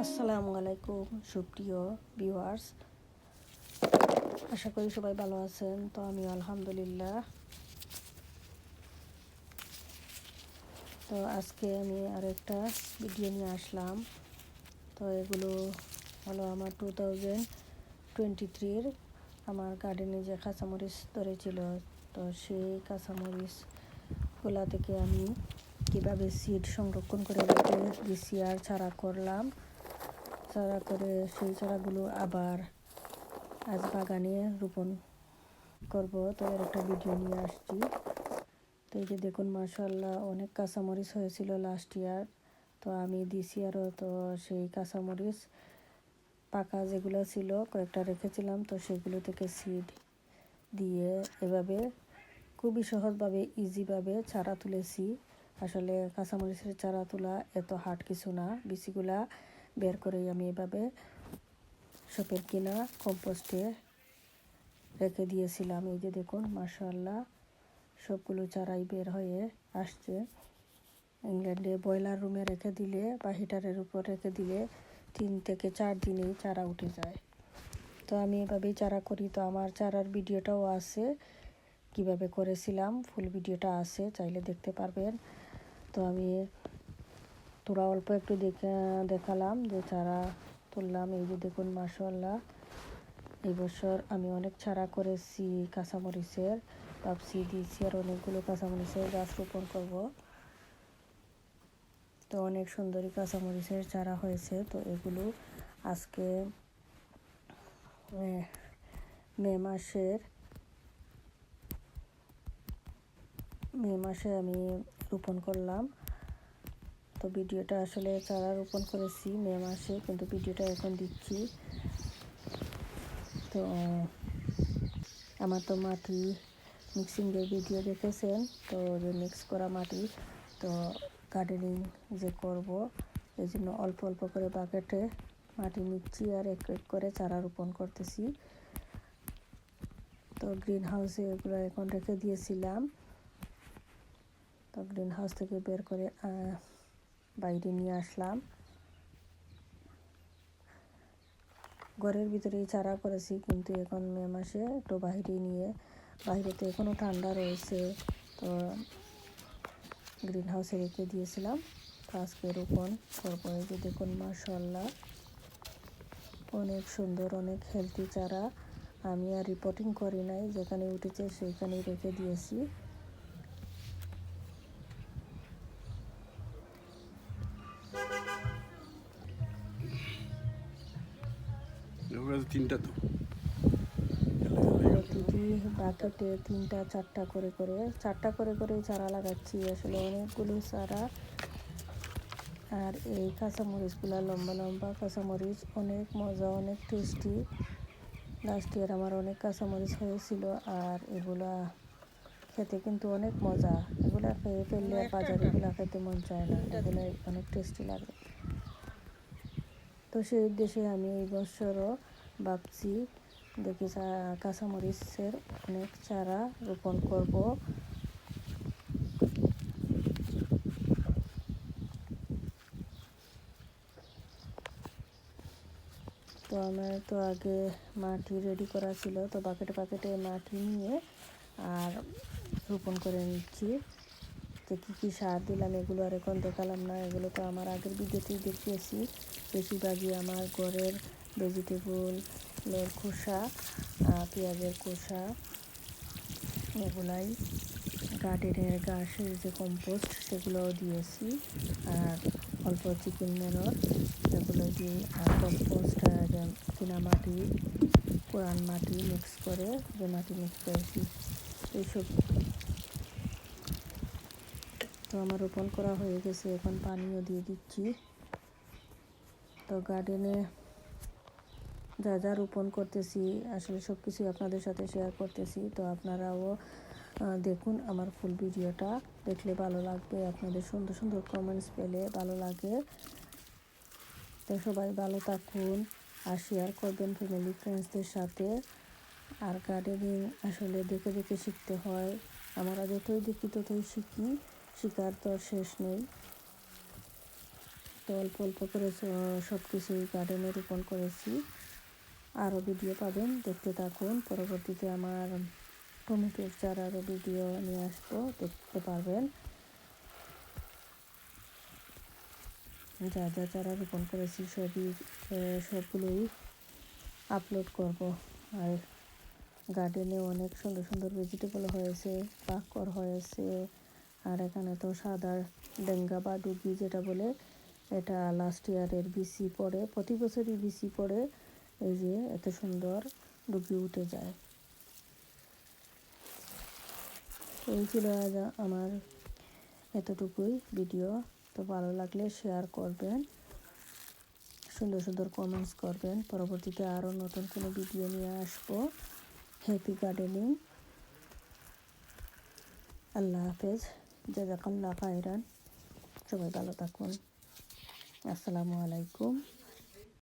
আলাইকুম, সুপ্রিয় ভিউয়ার্স আশা করি সবাই ভালো আছেন, তো আমি আলহামদুলিল্লাহ। তো আজকে আমি আরেকটা ভিডিও নিয়ে আসলাম। তো এগুলো হলো আমার টু থাউজেন্ড টোয়েন্টি থ্রির আমার গার্ডেনে যে কাঁচামরিচ ধরেছিল। তো সেই কাঁচামরিচগুলা থেকে আমি কীভাবে সিড সংরক্ষণ করে রেখে দিছি আর ছাড়া করলাম। চারা করে সেই চারাগুলো আবার আজ বাগানে রোপণ করব। তো এর একটা ভিডিও নিয়ে আসছি। তো এই যে দেখুন মার্শাল্লাহ অনেক কাঁচামরিচ হয়েছিল লাস্ট ইয়ার তো আমি দিস ইয়ারও তো সেই কাঁচামরিচ, পাকা যেগুলো ছিল, কয়েকটা রেখেছিলাম। তো সেগুলো থেকে সিড দিয়ে এভাবে খুবই সহজভাবে ইজিভাবে চারা তুলেছি। আসলে কাঁচামরিচের চারা তোলা এত হার্ড কিছু না। বিচিগুলা বের করেই আমি এভাবে শপের কিনা কম্পোস্টে রেখে দিয়েছিলাম। এই যে দেখুন মার্শাল্লাহ সবগুলো চারাই বের হয়ে আসছে। ইংল্যান্ডে বয়লার রুমে রেখে দিলে বা হিটারের উপর রেখে দিলে তিন থেকে চার দিনেই চারা উঠে যায়। তো আমি এভাবেই চারা করি। তো আমার চারার ভিডিওটাও আছে, কীভাবে করেছিলাম, ফুল ভিডিওটা আছে, চাইলে দেখতে পারবেন। তো আমি তোরা অল্প একটু দেখে, দেখালাম, যে চারা তুললাম। এই যে দেখুন মাসাল্লাহ এই বছর আমি অনেক চারা করেছি কাঁচামরিচের, ভাবছি দিয়েছি আর অনেকগুলো কাঁচামরিচের গাছ রোপণ করব। তো অনেক সুন্দরী কাঁচামরিচের চারা হয়েছে, তো এগুলো আজকে মে মাসের, মে মাসে আমি রোপণ করলাম। তো ভিডিওটা আসলে চারা রোপণ করেছি মে মাসে, কিন্তু ভিডিওটা এখন দিচ্ছি। তো, আমার তো মাটি মিক্সিংয়ের ভিডিও দেখেছেন, তো যে মিক্স করা মাটি, তো গার্ডেনিং যে করব এই জন্য অল্প অল্প করে বাকেটে মাটি নিচ্ছি আর এক এক করে চারা রোপণ করতেছি। তো গ্রিন হাউসে এগুলো এখন রেখে দিয়েছিলাম। তো গ্রিন হাউস থেকে বের করে বাইরে নিয়ে আসলাম। ঘরের ভিতরেই চারা করেছি, কিন্তু এখন মে মাসে একটু বাইরে নিয়ে বাইরে তো এখনও ঠান্ডা রয়েছে, তো গ্রিন হাউসে রেখে দিয়েছিলাম। আজকে রোপণ এই যে দেখুন মার্শাল্লাহ অনেক সুন্দর, অনেক হেলদি চারা। আমি আর রিপোর্টিং করি নাই, যেখানে উঠেছে সেখানেই রেখে দিয়েছি। তিনটা বাকেটে তিনটা, চারটা করে করে, চারটা করে করে চারা লাগাচ্ছি। আসলে অনেকগুলো চারা। আর এই কাঁচামরিচগুলো লম্বা লম্বা কাঁচামরিচ, অনেক মজা, অনেক টেস্টি লাস্ট ইয়ার আমার অনেক কাঁচামরিচ হয়েছিল, আর এগুলা খেতে কিন্তু অনেক মজা। এগুলা খেয়ে ফেললে আর বাজারে এগুলা খেতে মন চায় না। এগুলো অনেক টেস্টি লাগে। তো সেই উদ্দেশ্যে আমি এই বছরও ভাবছি দেখি কাঁচামরিচের অনেক চারা রোপণ করব। তো আমার তো আগে মাটি রেডি করা ছিল তো বাকেটে বাকেটে মাটি নিয়ে আর রোপণ করে নিচ্ছি। যে কী কী সার দিলাম এগুলো আর এখন দেখালাম না, এগুলো তো আমার আগের ভিডিওতেই দেখিয়েছি। বেশিরভাগই আমার ঘরের ভেজিটেবলের খোসা পেঁয়াজের খোসা, এগুলাই গার্ডেনের ঘাসের যে কম্পোস্ট সেগুলোও দিয়েছি। আর অল্প চিকেন মেনর এগুলো দিয়ে আর কম্পোস্ট কিনা মাটি, পুরান মাটি মিক্স করে, যে মাটি মিক্স করেছি, এইসব তো আমার রোপণ করা হয়ে গেছে, এখন পানিও দিয়ে দিচ্ছি। তো গার্ডেনে যা যা রোপণ করতেছি, আসলে সব কিছুই আপনাদের সাথে শেয়ার করতেছি। তো আপনারাও দেখুন আমার ফুল ভিডিওটা দেখলে ভালো লাগবে। আপনাদের সুন্দর সুন্দর কমেন্টস পেলে ভালো লাগে। তো সবাই ভালো থাকুন আর শেয়ার করবেন ফ্যামিলি ফ্রেন্ডসদের সাথে। আর গার্ডেনিং আসলে দেখে দেখে শিখতে হয়। আমরা যতই দেখি ততই শিখি। শেখার তো শেষ নেই। তো অল্প অল্প করে সব কিছুই গার্ডেনে রোপণ করেছি। আরও ভিডিও পাবেন, দেখতে থাকুন। পরবর্তীতে আমার টমেটোর চারারও ভিডিও নিয়ে আসব, দেখতে পারবেন। যা যা চারা রোপণ করেছি সবই সবগুলোই আপলোড করব। আর গার্ডেনে অনেক সুন্দর সুন্দর ভেজিটেবল হয়েছে পাকর হয়েছে আর এখানে তো সাদা ডেঙ্গা বা ডুগি যেটা বলে, এটা লাস্ট ইয়ারের বিসি পড়ে প্রতি বছরই বিসি পড়ে এই যে এত সুন্দর ডুগি উঠে যায়। এই ছিল আজ আমার এতটুকুই ভিডিও তো ভালো লাগলে শেয়ার করবেন, সুন্দর সুন্দর কমেন্টস করবেন। পরবর্তীতে আরও নতুন কোনো ভিডিও নিয়ে আসব। হ্যাপি গার্ডেনিং আল্লাহ হাফেজ। জাজাকাল্লাহ খায়রান। সবাই ভালো থাকুন। আসসালামু আলাইকুম।